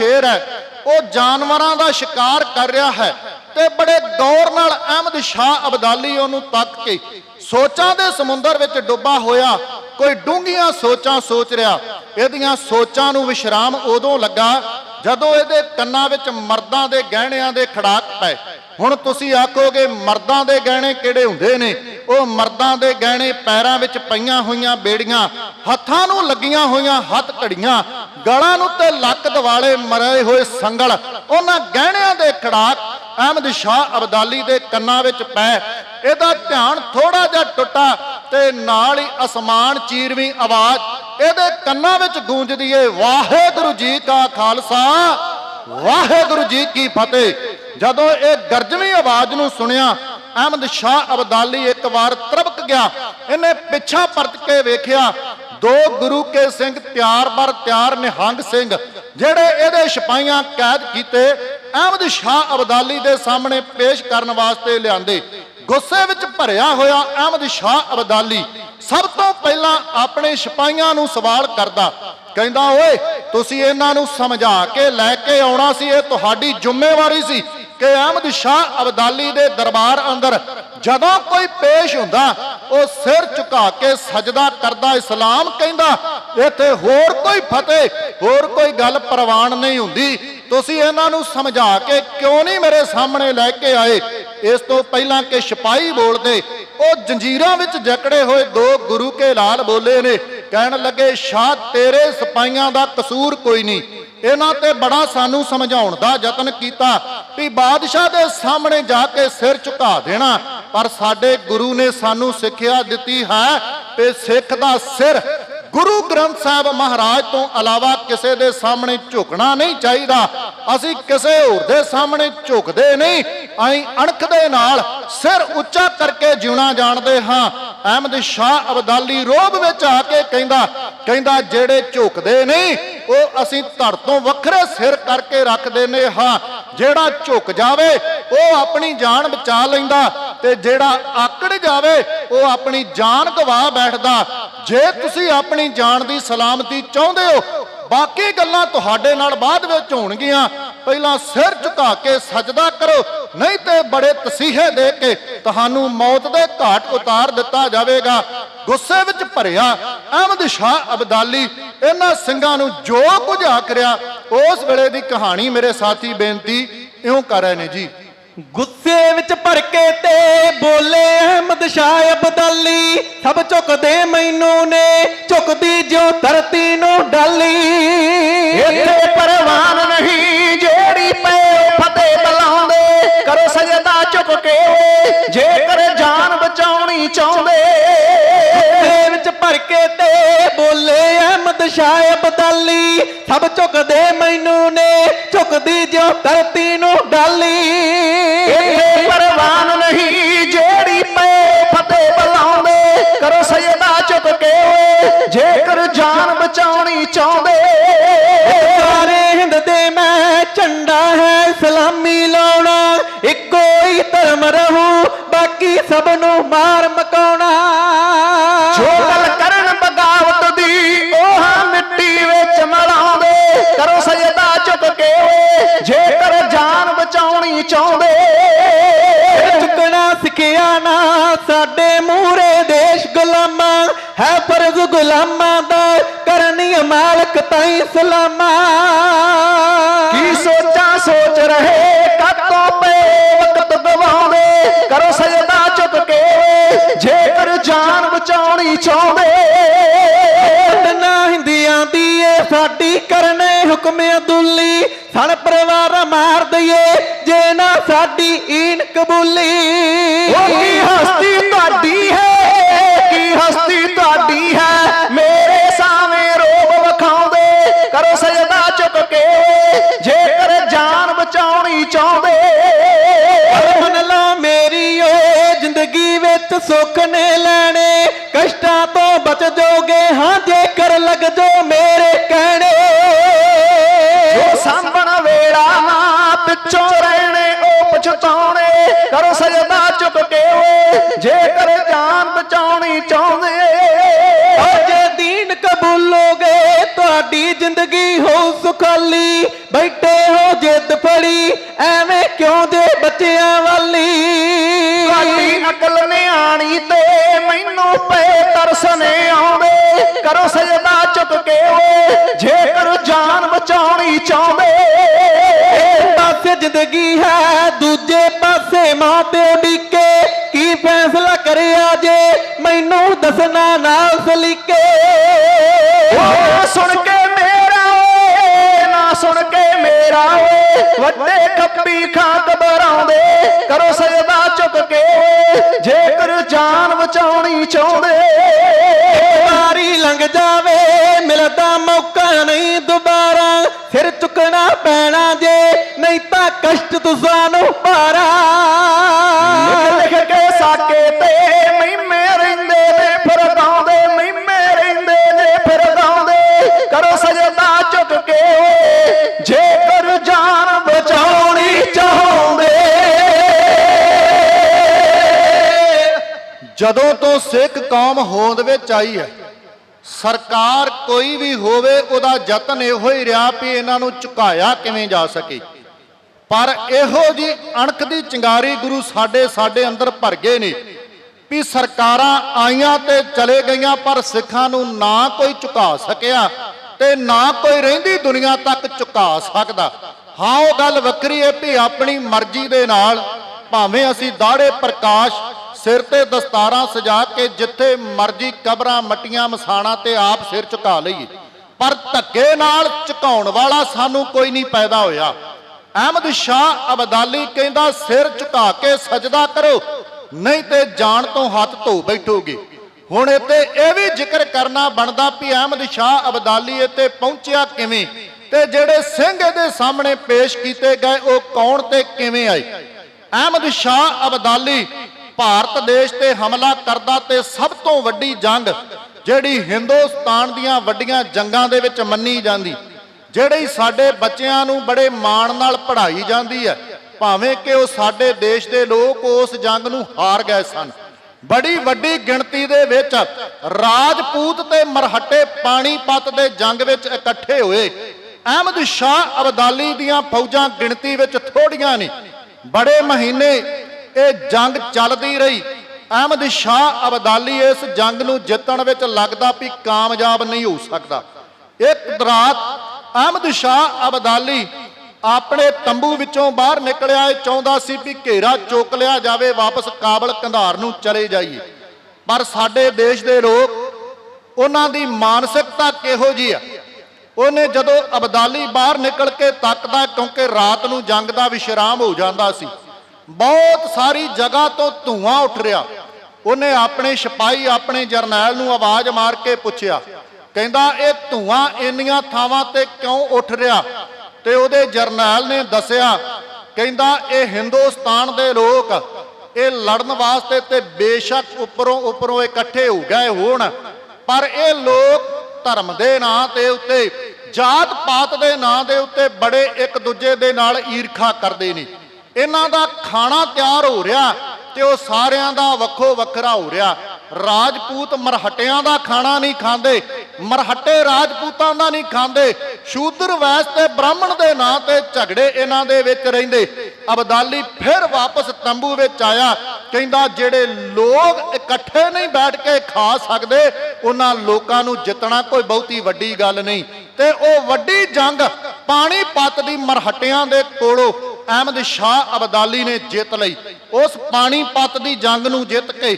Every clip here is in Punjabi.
ਸ਼ੇਰ ਹੈ। ਉਹ ਜਾਨਵਰਾਂ ਦਾ ਸ਼ਿਕਾਰ ਕਰ ਰਿਹਾ ਹੈ ਤੇ ਬੜੇ ਗੌਰ ਨਾਲ ਅਹਿਮਦ ਸ਼ਾਹ ਅਬਦਾਲੀ ਉਹਨੂੰ ਤੱਕ ਕੇ ਸੋਚਾਂ ਦੇ ਸਮੁੰਦਰ ਵਿੱਚ ਡੁੱਬਾ ਹੋਇਆ। ਕੋਈ ਡੂੰਘੀਆਂ ਸੋਚਾਂ ਸੋਚ ਰਿਹਾ। ਇਹਦੀਆਂ ਸੋਚਾਂ ਨੂੰ ਵਿਸ਼ਰਾਮ ਉਦੋਂ ਲੱਗਾ ਜਦੋਂ ਇਹਦੇ ਕੰਨਾਂ ਵਿੱਚ ਮਰਦਾਂ ਦੇ ਗਹਿਣਿਆਂ ਦੇ ਖੜਾਕ ਪਏ। ਹੁਣ ਤੁਸੀਂ ਆਖੋਗੇ, ਮਰਦਾਂ ਦੇ ਗਹਿਣੇ ਕਿਹੜੇ ਹੁੰਦੇ ਨੇ? ਉਹ ਮਰਦਾਂ ਦੇ ਗਹਿਣੇ ਪੈਰਾਂ ਵਿੱਚ ਪਈਆਂ ਹੋਈਆਂ ਬੇੜੀਆਂ, ਹੱਥਾਂ ਨੂੰ ਲੱਗੀਆਂ ਹੋਈਆਂ ਹੱਥ ਘੜੀਆਂ ਗਲਾਂ ਨੂੰ ਤੇ ਲੱਕ ਦਿਵਾਲੇ ਮਰੇ ਹੋਏ ਸੰਗਲ, ਉਹਨਾਂ ਗਹਿਣਿਆਂ ਦੇ ਖੜਾਕ ਅਹਿਮਦ ਸ਼ਾਹ ਅਬਦਾਲੀ ਦੇ ਕੰਨਾਂ ਵਿੱਚ ਪੈ। ਇਹਦਾ ਧਿਆਨ ਥੋੜਾ ਜਿਹਾ ਟੁੱਟਾ ਤੇ ਨਾਲ ਹੀ ਅਸਮਾਨ ਚੀਰਵੀਂ ਆਵਾਜ਼, ਇਹਦੇ ਕੰਨਾਂ ਵਿੱਚ ਗੂੰਜਦੀ ਏ, ਵਾਹਿਗੁਰੂ ਜੀ ਕਾ ਖਾਲਸਾ, ਵਾਹਿਗੁਰੂ ਜੀ ਕੀ ਫਤਿਹ। ਜਦੋਂ ਇਹ ਗਰਜਵੀਂ ਆਵਾਜ਼ ਨੂੰ ਸੁਣਿਆ, ਅਹਿਮਦ ਸ਼ਾਹ ਅਬਦਾਲੀ ਇੱਕ ਵਾਰ ਤਰਬਕ ਗਿਆ। ਇਹਨੇ ਪਿੱਛਾ ਪਰਤ ਕੇ ਵੇਖਿਆ ਦੋ ਗੁਰੂ ਕੇ ਸਿੰਘ ਤਿਆਰ ਬਰ ਤਿਆਰ ਨਿਹੰਗ ਸਿੰਘ, ਜਿਹੜੇ ਇਹਦੇ ਸਿਪਾਹੀਆਂ ਕੈਦ ਕੀਤੇ, ਅਹਿਮਦ ਸ਼ਾਹ ਅਬਦਾਲੀ ਦੇ ਸਾਹਮਣੇ ਪੇਸ਼ ਕਰਨ ਵਾਸਤੇ ਲਿਆਂਦੇ। ਗੁੱਸੇ ਵਿੱਚ ਭਰਿਆ ਹੋਇਆ ਅਹਿਮਦ ਸ਼ਾਹ ਅਬਦਾਲੀ ਸਭ ਤੋਂ ਪਹਿਲਾਂ ਆਪਣੇ ਸਿਪਾਹੀਆਂ ਨੂੰ ਸਵਾਲ ਕਰਦਾ, ਕਹਿੰਦਾ, ਓਏ, ਤੁਸੀਂ ਇਹਨਾਂ ਨੂੰ ਸਮਝਾ ਕੇ ਲੈ ਕੇ ਆਉਣਾ ਸੀ, ਇਹ ਤੁਹਾਡੀ ਜ਼ਿੰਮੇਵਾਰੀ ਸੀ ਕਿ ਅਹਿਮਦ ਸ਼ਾਹ ਅਬਦਾਲੀ ਦੇ ਦਰਬਾਰ ਅੰਦਰ ਜਦੋਂ ਕੋਈ ਪੇਸ਼ ਹੁੰਦਾ ਉਹ ਸਿਰ ਝੁਕਾ ਕੇ ਸਜਦਾ ਕਰਦਾ ਇਸਲਾਮ ਕਹਿੰਦਾ, ਇੱਥੇ ਹੋਰ ਕੋਈ ਫਤਿਹ, ਹੋਰ ਕੋਈ ਗੱਲ ਪ੍ਰਵਾਨ ਨਹੀਂ ਹੁੰਦੀ। ਤੁਸੀਂ ਇਹਨਾਂ ਨੂੰ ਸਮਝਾ ਕੇ ਕਿਉਂ ਨਹੀਂ ਮੇਰੇ ਸਾਹਮਣੇ ਲੈ ਕੇ ਆਏ? ਇਸ ਤੋਂ ਪਹਿਲਾਂ ਕਿ ਸਿਪਾਹੀ ਬੋਲਦੇ, ਉਹ ਜੰਜੀਰਾਂ ਵਿੱਚ ਜਕੜੇ ਹੋਏ ਦੋ ਗੁਰੂ ਕੇ ਲਾਲ ਬੋਲੇ ਨੇ। ਕਹਿਣ ਲੱਗੇ, ਸ਼ਾਹ, ਤੇਰੇ ਸਿਪਾਹੀਆਂ ਦਾ ਕਸੂਰ ਕੋਈ ਨਹੀਂ। ਇਹਨਾਂ ਤੇ ਬੜਾ ਸਾਨੂੰ ਸਮਝਾਉਣ ਦਾ ਯਤਨ ਕੀਤਾ ਵੀ ਬਾਦਸ਼ਾਹ ਦੇ ਸਾਹਮਣੇ ਜਾ ਕੇ ਸਿਰ ਝੁਕਾ ਦੇਣਾ। ਪਰ ਸਾਡੇ ਗੁਰੂ ਨੇ ਸਾਨੂੰ ਸਿੱਖਿਆ ਦਿੱਤੀ ਹੈ ਕਿ ਸਿੱਖ ਦਾ ਸਿਰ ਗੁਰੂ ਗ੍ਰੰਥ ਸਾਹਿਬ ਮਹਾਰਾਜ ਤੋਂ ਇਲਾਵਾ ਕਿਸੇ ਦੇ ਸਾਹਮਣੇ ਝੁਕਣਾ ਨਹੀਂ ਚਾਹੀਦਾ। ਅਸੀਂ ਕਿਸੇ ਹੋਰ ਦੇ ਸਾਹਮਣੇ ਝੁਕਦੇ ਨਹੀਂ, ਅਸੀਂ ਅਣਖ ਦੇ ਨਾਲ ਸਿਰ ਉੱਚਾ ਕਰਕੇ ਜਿਉਣਾ ਜਾਣਦੇ ਹਾਂ। ਅਹਿਮਦ ਸ਼ਾਹ ਅਬਦਾਲੀ ਰੋਬ ਵਿੱਚ ਆ ਕੇ ਕਹਿੰਦਾ ਕਹਿੰਦਾ, ਜਿਹੜੇ ਝੁਕਦੇ ਨਹੀਂ, ਉਹ ਅਸੀਂ ਧੜ ਤੋਂ ਵੱਖਰੇ ਸਿਰ ਕਰਕੇ ਰੱਖਦੇ ਦਿੰਦੇ ਹਾਂ। ਜਿਹੜਾ ਝੁਕ ਜਾਵੇ, ਉਹ ਆਪਣੀ ਜਾਨ ਬਚਾ ਲੈਂਦਾ ਤੇ ਜਿਹੜਾ ਆਕੜ ਜਾਵੇ, ਉਹ ਆਪਣੀ ਜਾਨ ਗਵਾ ਬੈਠਦਾ। ਜੇ ਤੁਸੀਂ ਆਪਣੀ ਜਾਨ ਦੀ ਸਲਾਮਤੀ ਚਾਹੁੰਦੇ ਹੋ, ਬਾਕੀ ਗੱਲਾਂ ਤੁਹਾਡੇ ਨਾਲ ਬਾਅਦ ਵਿੱਚ ਹੋਣਗੀਆਂ। ਪਹਿਲਾਂ ਸਿਰ ਝੁਕਾ ਕੇ ਸਜਦਾ ਕਰੋ, ਨਹੀਂ ਤੇ ਬੜੇ ਤਸੀਹੇ ਦੇ ਕੇ ਤੁਹਾਨੂੰ ਮੌਤ ਦੇ ਘਾਟ ਉਤਾਰ ਦਿੱਤਾ ਜਾਵੇਗਾ। ਗੁੱਸੇ ਵਿੱਚ ਭਰਿਆ, ਅਹਿਮਦ ਸ਼ਾਹ ਅਬਦਾਲੀ ਇਹਨਾਂ ਸਿੰਘਾਂ ਨੂੰ ਜੋ ਕੁਝ ਆਖਰਿਆ, ਉਸ ਵੇਲੇ ਦੀ ਕਹਾਣੀ ਮੇਰੇ ਸਾਥੀ ਬੇਨਤੀ ਇਉਂ ਕਰ ਰਹੇ ਨੇ ਜੀ। ਗੁੱਸੇ ਵਿੱਚ ਭਰ ਕੇ ਤੇ ਬੋਲੇ ਅਹਿਮਦ ਸ਼ਾਹ ਅਬਦਾਲੀ, ਸਭ ਝੁਕਦੇ ਮੈਨੂੰ ਨੇ ਝੁਕਦੀ ਜਿਉ ਧਰਤੀ ਨੂੰ ਡਾਲੀ ਚਾਹੁੰਦੇ। ਗੁੱਸੇ ਵਿੱਚ ਭਰ ਕੇ ਤੇ ਬੋਲੇ ਅਹਿਮਦ ਸ਼ਾਹ ਅਬਦਾਲੀ ਸਭ ਝੁਕਦੇ ਮੈਨੂੰ ਨੇ ਝੁਕਦੀ ਜਿਉ ਧਰਤੀ ਨੂੰ ਡਾਲੀ। ਇੱਥੇ ਪਰਵਾਨ ਨਹੀਂ ਜਿਹੜੀ ਪਏ ਫਤਿਹ ਬੁਲਾਉਂਦੇ ਕਰੋ ਸਜਦਾ ਝੁਕ ਕੇ ਜੇਕਰ ਜਾਨ ਬਚਾਉਣੀ ਚਾਹੁੰਦੇ। ਸਾਰੇ ਹਿੰਦ ਦੇ ਮੈਂ ਝੰਡਾ ਹੈ ਇਸਲਾਮੀ ਲਾਉਣਾ ਇੱਕੋ ਹੀ ਧਰਮ ਰਹੂ ਬਾਕੀ ਸਭ ਨੂੰ ਮਾਰ ਸਾਡੇ ਮੂਹਰੇ ਦੇਸ਼ ਗੁਲਾਮਾਂ ਹੈ ਫਰਜ਼ ਗੁਲਾਮਾਂ ਦਾ ਕਰਨੀ ਮਾਲਕ ਤਾਈ ਸਲਾਮਾਂ। ਕੀ ਸੋਚਾਂ ਸੋਚ ਰਹੇ ਕਾਤੋਂ ਪਏ ਵਕਤ ਗਵਾਉਂਦੇ ਕਰੋ ਸਜਦਾ ਝੁਕ ਕੇ ਜੇਕਰ ਜਾਨ ਬਚਾਉਣੀ ਚਾਹੁੰਦੇ। ਨਾ ਹਿੰਦੀਆਂ ਦੀ ਏ ਸਾਡੀ ਹੁਕਮ ਅਦੁੱਲੀ ਸਣ ਪਰਿਵਾਰ ਮਾਰ ਦਈਏ ਜੇ ਨਾ ਸਾਡੀ ਈਨ ਕਬੂਲੀ। ਉਹ ਕੀ ਹਸਤੀ ਤੁਹਾਡੀ ਹੈ? ਕੀ ਹਸਤੀ ਤੁਹਾਡੀ ਹੈ? ਮੇਰੇ ਸਾਵੇਂ ਰੋਬ ਵਿਖਾਉਂਦੇ ਕਰੋ ਸਜਦਾ ਝੁਕ ਕੇ। ਜੇਕਰ ਜਾਨ ਬਚਾਉਣੀ ਚਾਹੁੰਦੇ। ਮੰਨ ਲਾ ਮੇਰੀ ਓਏ ਜ਼ਿੰਦਗੀ ਵਿੱਚ ਸੁੱਖ ਨੇ ਲੈਣੇ। ਕਸ਼ਟਾਂ ਤੋਂ ਬਚ ਜਾਓਗੇ ਹਾਂ ਜੇਕਰ ਲੱਗ ਜੋ ਮੇਰੇ ਪਛਤਾਉਣੇ ਕਰੋ ਸਜਦਾ ਝੁਕ ਕੇ। ਜੇਕਰ ਜਾਨ ਬਚਾਉਣੀ ਚਾਹੁੰਦੇ ਜੇ ਦੀਨ ਕਬੂਲੋਗੇ ਤੁਹਾਡੀ ਜ਼ਿੰਦਗੀ ਹੋ ਸੁਖਾਲੀ। ਬੈਠੇ ਐਵੇਂ ਕਿਉਂ ਦੇ ਬੱਚਿਆਂ ਵਾਲੀ? ਤੁਹਾਡੀ ਅਕਲ ਨਿਆਣੀ ਤੇ ਮੈਨੂੰ ਪਏ ਤਰਸਨੇ ਆਉਂਦੇ। ਕਰੋ ਸਜਦਾ ਚੁੱਕ ਕੇ। ਓਏ ਜੇਕਰ ਜਾਨ ਬਚਾਉਣੀ ਚਾਹੁੰਦੇ ਪਾਸੇ ਜ਼ਿੰਦਗੀ ਹੈ, ਦੂਜੇ ਪਾਸੇ ਮਾਂ ਪਿਓ ਡੀਕੇ। ਕੀ ਫੈਸਲਾ ਕਰਿਆ ਜੇ, ਮੈਨੂੰ ਦੱਸਣਾ ਨਾਲ ਸਲੀਕੇ। ਓ, ਸੁਣ ਕੇ ਮੇਰਾ ਓਏ, ਨਾ ਸੁਣ ਕੇ ਮੇਰਾ ਓਏ। ਵੱਡੇ ਖੱਪੀ ਖਾਂ ਘਬਰਾਉਂਦੇ ਕਰੋ ਸਜਦਾ ਚੁੱਕ ਕੇ। ਜੇਕਰ ਜਾਨ ਬਚਾਉਣੀ ਚਾਹੁੰਦੇ। ਲੰਘ ਜਾਵੇ ਮਿਲਦਾ ਮੌਕਾ ਨਹੀਂ ਦੁਬਾਰਾ। ਫਿਰ ਚੁੱਕਣਾ ਪੈਣਾ ਜੇ, ਨਹੀਂ ਤਾਂ ਕਸ਼ਟ ਤੁਸਾਨੂੰ ਭਾਰਾ। ਲਿਖ ਲਿਖ ਕੇ ਸਾਕੇ ਤੇ ਮਹਿਮੇ ਰਹਿੰਦੇ ਨੇ ਫਿਰਦਾਉਂਦੇ ਮਹਿਮੇ ਰਹਿੰਦੇ ਨੇ ਫਿਰਦਾਉਂਦੇ ਕਰੋ ਸਜਦਾ ਚੁੱਕ ਕੇ ਜੇਕਰ ਜਾਨ ਬਚਾਉਣੀ ਚਾਹੁੰਦੇ। ਜਦੋਂ ਤੋਂ ਸਿੱਖ ਕੌਮ ਹੋਂਦ ਵਿੱਚ ਆਈ ਹੈ ਸਰਕਾਰ ਕੋਈ ਵੀ ਹੋਵੇ, ਉਹਦਾ ਯਤਨ ਇਹੋ ਹੀ ਰਿਹਾ ਵੀ ਇਹਨਾਂ ਨੂੰ ਝੁਕਾਇਆ ਕਿਵੇਂ ਜਾ ਸਕੇ। ਪਰ ਇਹੋ ਜੀ ਅਣਖ ਦੀ ਚਿੰਗਾਰੀ ਗੁਰੂ ਸਾਡੇ ਸਾਡੇ ਅੰਦਰ ਭਰ ਗਏ ਨੇ ਵੀ ਸਰਕਾਰਾਂ ਆਈਆਂ ਤੇ ਚਲੇ ਗਈਆਂ, ਪਰ ਸਿੱਖਾਂ ਨੂੰ ਨਾ ਕੋਈ ਝੁਕਾ ਸਕਿਆ ਤੇ ਨਾ ਕੋਈ ਰਹਿੰਦੀ ਦੁਨੀਆ ਤੱਕ ਝੁਕਾ ਸਕਦਾ। ਹਾਂ, ਉਹ ਗੱਲ ਵੱਖਰੀ ਹੈ ਵੀ ਆਪਣੀ ਮਰਜ਼ੀ ਦੇ ਨਾਲ ਭਾਵੇਂ ਅਸੀਂ ਦਾੜੇ ਪ੍ਰਕਾਸ਼ ਸਿਰ ਤੇ ਦਸਤਾਰਾਂ ਸਜਾ ਕੇ ਜਿੱਥੇ ਮਰਜ਼ੀ ਕਬਰਾਂ, ਮੱਟੀਆਂ, ਮਸਾਣਾ ਤੇ ਆਪ ਸਿਰ ਝੁਕਾ ਲਈਏ। ਪਰ ਧੱਕੇ ਨਾਲ ਝੁਕਾਉਣ ਵਾਲਾ ਸਾਨੂੰ ਕੋਈ ਨਹੀਂ ਪੈਦਾ ਹੋਇਆ। ਅਹਿਮਦ ਸ਼ਾਹ ਅਬਦਾਲੀ ਕਹਿੰਦਾ, ਸਿਰ ਝੁਕਾ ਕੇ ਸਜਦਾ ਕਰੋ, ਨਹੀਂ ਤੇ ਜਾਣ ਤੋਂ ਹੱਥ ਧੋ ਬੈਠੋਗੇ। ਹੁਣ ਇੱਥੇ ਇਹ ਵੀ ਜ਼ਿਕਰ ਕਰਨਾ ਬਣਦਾ ਵੀ ਅਹਿਮਦ ਸ਼ਾਹ ਅਬਦਾਲੀ ਇੱਥੇ ਪਹੁੰਚਿਆ ਕਿਵੇਂ ਤੇ ਜਿਹੜੇ ਸਿੰਘ ਇਹਦੇ ਸਾਹਮਣੇ ਪੇਸ਼ ਕੀਤੇ ਗਏ, ਉਹ ਕੌਣ ਤੇ ਕਿਵੇਂ ਆਏ? ਅਹਿਮਦ ਸ਼ਾਹ ਅਬਦਾਲੀ ਭਾਰਤ ਦੇਸ਼ ਤੇ ਹਮਲਾ ਕਰਦਾ ਤੇ ਸਭ ਤੋਂ ਵੱਡੀ ਜੰਗ ਜਿਹੜੀ ਹਿੰਦੁਸਤਾਨ ਦੀਆਂ ਵੱਡੀਆਂ ਜੰਗਾਂ ਦੇ ਵਿੱਚ ਮੰਨੀ ਜਾਂਦੀ, ਜਿਹੜੀ ਸਾਡੇ ਬੱਚਿਆਂ ਨੂੰ ਬੜੇ ਮਾਣ ਨਾਲ ਪੜ੍ਹਾਈ ਜਾਂਦੀ ਹੈ, ਭਾਵੇਂ ਕਿ ਉਹ ਸਾਡੇ ਦੇਸ਼ ਦੇ ਲੋਕ ਉਸ ਜੰਗ ਨੂੰ ਹਾਰ ਗਏ ਸਨ। ਬੜੀ ਵੱਡੀ ਗਿਣਤੀ ਦੇ ਵਿੱਚ ਰਾਜਪੂਤ ਤੇ ਮਰਹੱਟੇ ਪਾਣੀਪਤ ਦੇ ਜੰਗ ਵਿੱਚ ਇਕੱਠੇ ਹੋਏ। ਅਹਿਮਦ ਸ਼ਾਹ ਅਬਦਾਲੀ ਦੀਆਂ ਫੌਜਾਂ ਗਿਣਤੀ ਵਿੱਚ ਥੋੜੀਆਂ ਨੇ। ਬੜੇ ਮਹੀਨੇ ਇਹ ਜੰਗ ਚੱਲਦੀ ਰਹੀ। ਅਹਿਮਦ ਸ਼ਾਹ ਅਬਦਾਲੀ ਇਸ ਜੰਗ ਨੂੰ ਜਿੱਤਣ ਵਿੱਚ ਲੱਗਦਾ ਵੀ ਕਾਮਯਾਬ ਨਹੀਂ ਹੋ ਸਕਦਾ। ਇੱਕ ਰਾਤ ਅਹਿਮਦ ਸ਼ਾਹ ਅਬਦਾਲੀ ਆਪਣੇ ਤੰਬੂ ਵਿੱਚੋਂ ਬਾਹਰ ਨਿਕਲਿਆ, ਇਹ ਚਾਹੁੰਦਾ ਸੀ ਵੀ ਘੇਰਾ ਚੋਕ ਲਿਆ ਜਾਵੇ, ਵਾਪਸ ਕਾਬਲ ਕੰਧਾਰ ਨੂੰ ਚਲੇ ਜਾਈਏ। ਪਰ ਸਾਡੇ ਦੇਸ਼ ਦੇ ਲੋਕ ਉਹਨਾਂ ਦੀ ਮਾਨਸਿਕਤਾ ਕਿਹੋ ਜੀ ਆ? ਉਹਨੇ ਜਦੋਂ ਅਬਦਾਲੀ ਬਾਹਰ ਨਿਕਲ ਕੇ ਤੱਕਦਾ ਕਿਉਂਕਿ ਰਾਤ ਨੂੰ ਜੰਗ ਦਾ ਵਿਸ਼ਰਾਮ ਹੋ ਜਾਂਦਾ ਸੀ। ਬਹੁਤ ਸਾਰੀ ਜਗ੍ਹਾ ਤੋਂ ਧੂਆਂ ਉੱਠ ਰਿਹਾ। ਉਹਨੇ ਆਪਣੇ ਸਿਪਾਹੀ, ਆਪਣੇ ਜਰਨੈਲ ਨੂੰ ਆਵਾਜ਼ ਮਾਰ ਕੇ ਪੁੱਛਿਆ, ਕਹਿੰਦਾ, ਇਹ ਧੂਆਂ ਇੰਨੀਆਂ ਥਾਵਾਂ ਤੇ ਕਿਉਂ ਉੱਠ ਰਿਹਾ? ਤੇ ਉਹਦੇ ਜਰਨੈਲ ਨੇ ਦੱਸਿਆ, ਕਹਿੰਦਾ, ਇਹ ਹਿੰਦੁਸਤਾਨ ਦੇ ਲੋਕ, ਇਹ ਲੜਨ ਵਾਸਤੇ ਤੇ ਬੇਸ਼ੱਕ ਉੱਪਰੋਂ ਉੱਪਰੋਂ ਇਕੱਠੇ ਹੋ ਗਏ ਹੋਣ, ਪਰ ਇਹ ਲੋਕ ਧਰਮ ਦੇ ਨਾਂ ਤੇ ਉੱਤੇ ਜਾਤ ਪਾਤ ਦੇ ਨਾਂ ਦੇ ਉੱਤੇ ਬੜੇ ਇੱਕ ਦੂਜੇ ਦੇ ਨਾਲ ਈਰਖਾ ਕਰਦੇ ਨੇ। ਇਹਨਾਂ ਦਾ ਖਾਣਾ ਤਿਆਰ ਹੋ ਰਿਹਾ ਤੇ ਉਹ ਸਾਰਿਆਂ ਦਾ ਵੱਖੋ ਵੱਖਰਾ ਹੋ ਰਿਹਾ। ਰਾਜਪੂਤ ਮਰਹਟਿਆਂ ਦਾ ਖਾਣਾ ਨਹੀਂ ਖਾਂਦੇ, ਮਰਹਟੇ ਰਾਜਪੂਤਾਂ ਦਾ ਨਹੀਂ ਖਾਂਦੇ। ਸ਼ੂਦਰ ਵੈਸ ਤੇ ਬ੍ਰਾਹਮਣ ਦੇ ਨਾਂ ਤੇ ਝਗੜੇ ਇਹਨਾਂ ਦੇ ਵਿੱਚ ਰਹਿੰਦੇ। ਅਬਦਾਲੀ ਫਿਰ ਵਾਪਸ ਤੰਬੂ ਵਿੱਚ ਆਇਆ, ਕਹਿੰਦਾ, ਜਿਹੜੇ ਲੋਕ ਇਕੱਠੇ ਨਹੀਂ ਬੈਠ ਕੇ ਖਾ ਸਕਦੇ, ਉਹਨਾਂ ਲੋਕਾਂ ਨੂੰ ਜਿੱਤਣਾ ਕੋਈ ਬਹੁਤੀ ਵੱਡੀ ਗੱਲ ਨਹੀਂ। ਤੇ ਉਹ ਵੱਡੀ ਜੰਗ ਪਾਣੀਪਤ ਦੀ ਮਰਹਟਿਆਂ ਦੇ ਕੋਲੋਂ ਅਹਿਮਦ ਸ਼ਾਹ ਅਬਦਾਲੀ ਨੇ ਜਿੱਤ ਲਈ। ਉਸ ਪਾਣੀਪਤ ਦੀ ਜੰਗ ਨੂੰ ਜਿੱਤ ਕੇ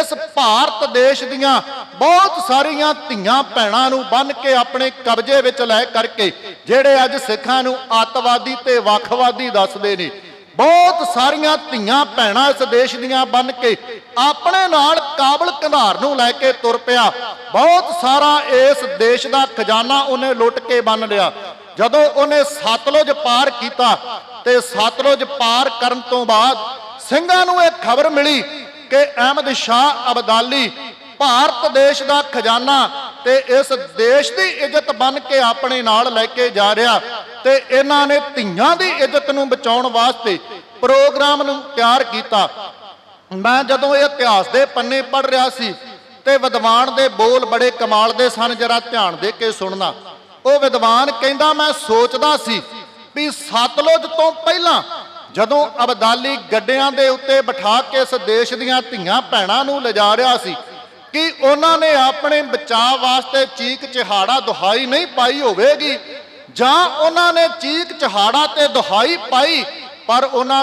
ਇਸ ਭਾਰਤ ਦੇਸ਼ ਦੀਆਂ ਬਹੁਤ ਸਾਰੀਆਂ ਧੀਆਂ ਭੈਣਾਂ ਨੂੰ ਬੰਨ ਕੇ ਆਪਣੇ ਕਬਜ਼ੇ ਵਿੱਚ ਲੈ ਕਰਕੇ ਜਿਹੜੇ ਅੱਜ ਸਿੱਖਾਂ ਨੂੰ ਅੱਤਵਾਦੀ ਤੇ ਵੱਖਵਾਦੀ ਦੱਸਦੇ ਨੇ। ਬਹੁਤ ਸਾਰੀਆਂ ਧੀਆਂ ਭੈਣਾਂ ਇਸ ਦੇਸ਼ ਦੀਆਂ ਬੰਨ ਕੇ ਆਪਣੇ ਨਾਲ ਕਾਬਲ ਕੰਧਾਰ ਨੂੰ ਲੈ ਕੇ ਤੁਰ ਪਿਆ। ਬਹੁਤ ਸਾਰਾ ਇਸ ਦੇਸ਼ ਦਾ ਖਜ਼ਾਨਾ ਉਹਨੇ ਲੁੱਟ ਕੇ ਬੰਨ ਲਿਆ। ਜਦੋਂ ਉਹਨੇ ਸਤਲੁਜ ਪਾਰ ਕੀਤਾ ਤੇ ਸਤਲੁਜ ਪਾਰ ਕਰਨ ਤੋਂ ਬਾਅਦ ਸਿੰਘਾਂ ਨੂੰ ਇਹ ਖਬਰ ਮਿਲੀ ਕਿ ਅਹਿਮਦ ਸ਼ਾਹ ਅਬਦਾਲੀ ਭਾਰਤ ਦੇਸ਼ ਦਾ ਖਜ਼ਾਨਾ ਤੇ ਇਸ ਦੇਸ਼ ਦੀ ਇੱਜ਼ਤ ਬਣ ਕੇ ਆਪਣੇ ਨਾਲ ਲੈ ਕੇ ਜਾ ਰਿਹਾ ਤੇ ਇਹਨਾਂ ਨੇ ਧੀਆਂ ਦੀ ਇੱਜ਼ਤ ਨੂੰ ਬਚਾਉਣ ਵਾਸਤੇ ਪ੍ਰੋਗਰਾਮ ਨੂੰ ਤਿਆਰ ਕੀਤਾ। ਮੈਂ ਜਦੋਂ ਇਹ ਇਤਿਹਾਸ ਦੇ ਪੰਨੇ ਪੜ੍ਹ ਰਿਹਾ ਸੀ ਤੇ ਵਿਦਵਾਨ ਦੇ ਬੋਲ ਬੜੇ ਕਮਾਲ ਦੇ ਸਨ, ਜਰਾ ਧਿਆਨ ਦੇ ਕੇ ਸੁਣਨਾ। ਉਹ ਵਿਦਵਾਨ ਕਹਿੰਦਾ, ਮੈਂ ਸੋਚਦਾ ਸੀ ਵੀ ਸਤਲੁਜ ਤੋਂ ਪਹਿਲਾਂ ਜਦੋਂ ਅਬਦਾਲੀ ਗੱਡਿਆਂ ਦੇ ਉੱਤੇ ਬਿਠਾ ਕੇ ਇਸ ਦੇਸ਼ ਦੀਆਂ ਧੀਆਂ ਭੈਣਾਂ ਨੂੰ ਲਿਜਾ ਰਿਹਾ ਸੀ, ਕਿ ਉਹਨਾਂ ਨੇ ਆਪਣੇ ਬਚਾਅ ਵਾਸਤੇ ਚੀਕ ਚਿਹਾੜਾ ਦੁਹਾਈ ਨਹੀਂ ਪਾਈ ਹੋਵੇਗੀ? ਜਾਂ ਉਹਨਾਂ ਨੇ ਚੀਕ ਚਿਹਾੜਾ ਤੇ ਦੁਹਾਈ ਪਾਈ, ਪਰ ਉਹਨਾਂ